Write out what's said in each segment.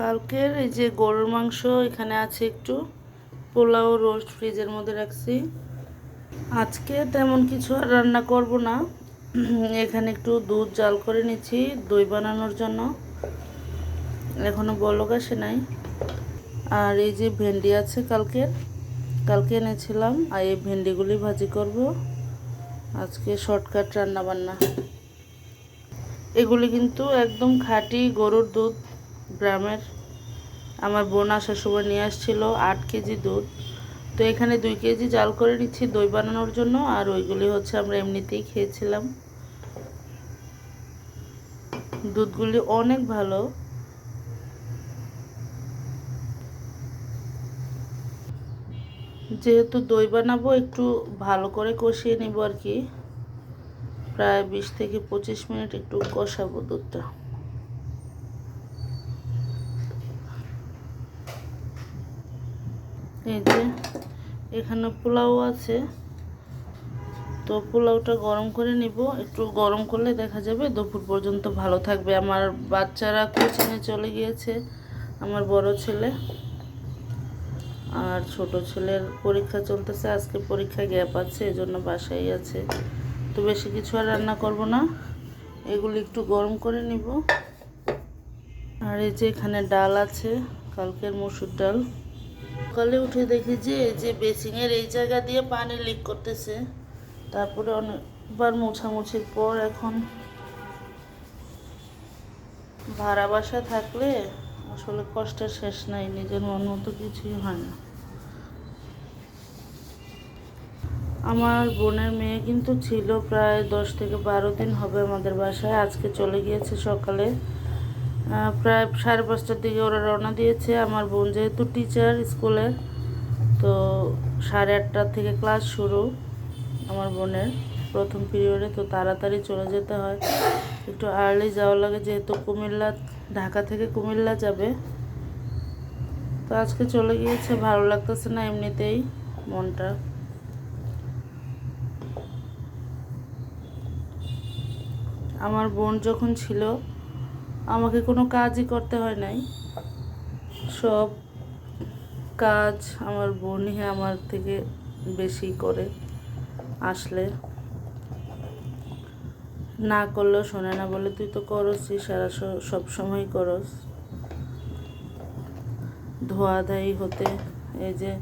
কালকের এই যে গরুর মাংস এখানে আছে একটু, পোলাও রোস্ট ফ্রিজের মধ্যে রাখছি। আজকে তেমন কিছু আর রান্না করব না। এখানে একটু দুধ জাল করে নিচ্ছি, দই বানানোর জন্য। এখনও বলক আসে নাই। আর এই যে ভেন্ডি আছে কালকের, কালকে এনেছিলাম, আর এই ভেন্ডিগুলি ভাজি করব। আজকে শর্টকাট রান্না বান্না এগুলি কিন্তু একদম খাঁটি গরুর দুধ। গ্রামের। আমার বোন আসার সময় নিয়ে আসছিল আট কেজি দুধ। তো এখানে দুই কেজি জাল করে নিচ্ছি দই বানানোর জন্য, আর ওইগুলি হচ্ছে আমরা এমনিতেই খেয়েছিলাম। দুধগুলি অনেক ভালো। যেহেতু দই বানাবো, একটু ভালো করে কষিয়ে নিব আর কি। প্রায় বিশ থেকে পঁচিশ মিনিট একটু কষাবো দুধটা। এই যে, এখানে পোলাও আছে। তো পোলাওটা গরম করে নিব। একটু গরম করলে দেখা যাবে দুপুর পর্যন্ত ভালো থাকবে। আমার বাচ্চারা কোচিংয়ে চলে গিয়েছে, আমার বড় ছেলে। আর ছোট ছেলের পরীক্ষা চলতেছে, আজকে পরীক্ষা গ্যাপ আছে, এজন্য বাসায় আছে। তো বেশি কিছু আর রান্না করব না। এগুলি একটু গরম করে নিব। আর এই যে এখানে ডাল আছে, কালকের মসুর ডাল। সকালে উঠে দেখি যে, এই যে বেসিংয়ের এই জায়গা দিয়ে পানি লিক করতেছে। তারপরে অনেকবার মোছামুছির পর এখন ভাড়া বাসা থাকলে আসলে কষ্টের শেষ নাই, নিজের মন মতো কিছুই হয় না। আমার বোনের মেয়ে কিন্তু ছিল প্রায় দশ থেকে বারো দিন হবে আমাদের বাসায়, আজকে চলে গিয়েছে সকালে। প্রায় সাড়ে পাঁচটার দিকে ওরা রওনা দিয়েছে। আমার বোন যেহেতু টিচার স্কুলের তো সাড়ে আটটার থেকে ক্লাস শুরু আমার বোনের প্রথম পিরিয়ডে তো তাড়াতাড়ি চলে যেতে হয়। একটু আর্লি যাওয়া লাগে যেহেতু কুমিল্লা, ঢাকা থেকে কুমিল্লা যাবে। তো আজকে চলে গিয়েছে, ভালো লাগতেছে না এমনিতেই মনটা। আমার বোন যখন ছিল আমাকে কোনো কাজই করতে হয় নাই। সব কাজ আমার বোনই আমার থেকে বেশি করে আসলে। না করলেও শোনে না, বলে, তুই তো করসই সারা সব সময় করস। ধোয়াধাই হতে, এই যে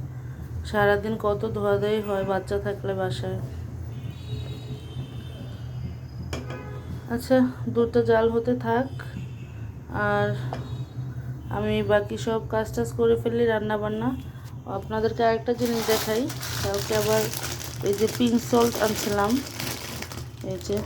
সারাদিন কত ধোয়াধাই হয় বাচ্চা থাকলে বাসায়। আচ্ছা দুধটা জাল হতে থাক। আর আমি বাকি সব কাজ টাজ করে ফেলি রান্নাবান্না। আপনাদেরকে আরেকটা জিনিস দেখাই কাউকে আবার এই যে পিঙ্ক সল্ট আনছিলাম। এই যে